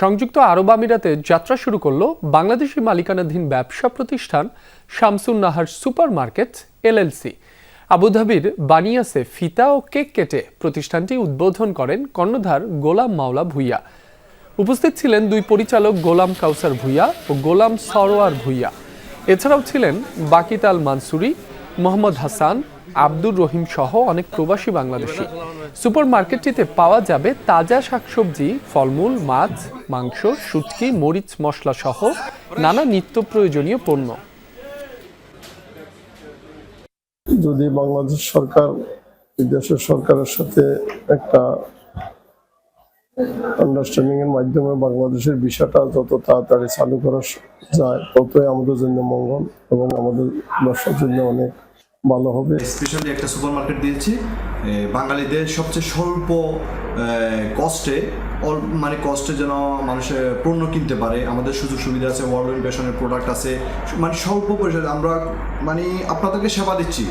সংযুক্ত আরব আমিরাতে যাত্রা শুরু করল বাংলাদেশি মালিকানাধীন ব্যবসা প্রতিষ্ঠান Shamsun Nahar super market LLC. আবুধাবির বানিয়াসে ফিতা ও কেক কেটে প্রতিষ্ঠানটি উদ্বোধন করেন কর্ণধার গোলাম মাওলা ভুইয়া। উপস্থিত ছিলেন দুই পরিচালক গোলাম কাউসার ভুইয়া ও গোলাম সরোয়ার ভুইয়া। এছাড়াও ছিলেন বাকিত আল মানসুরি মোহাম্মদ হাসান আব্দুর রহিম সহ অনেক প্রবাসী বাংলাদেশি। সুপার মার্কেটটিতে পাওয়া যাবে তাজা শাকসবজি, ফলমূল, মাছ, মাংস, শুটকি, মরিচ, মশলা সহ নানা নিত্য প্রয়োজনীয় পণ্য। যদি বাংলাদেশ সরকার বিদেশের সরকারের সাথে একটা আন্ডারস্ট্যান্ডিং এর মাধ্যমে বাংলাদেশের বিষয়টা যত তাড়াতাড়ি চালু করা যায়, ততই আমাদের জন্য মঙ্গল এবং আমাদের ব্যবসার জন্য অনেক ভালো হবে। স্পেশালি একটা সুপার মার্কেট দিয়েছি বাঙালিদের সবচেয়ে স্বল্প কষ্টে মানে কষ্টে যেন মানুষের পণ্য কিনতে পারে, আমাদের সুযোগ সুবিধা আছে ওয়ার্ল্ড ইনভেশনের প্রোডাক্ট আছে মানে স্বল্প পরিসরে আমরা মানে আপনাদেরকে সেবা দিচ্ছি।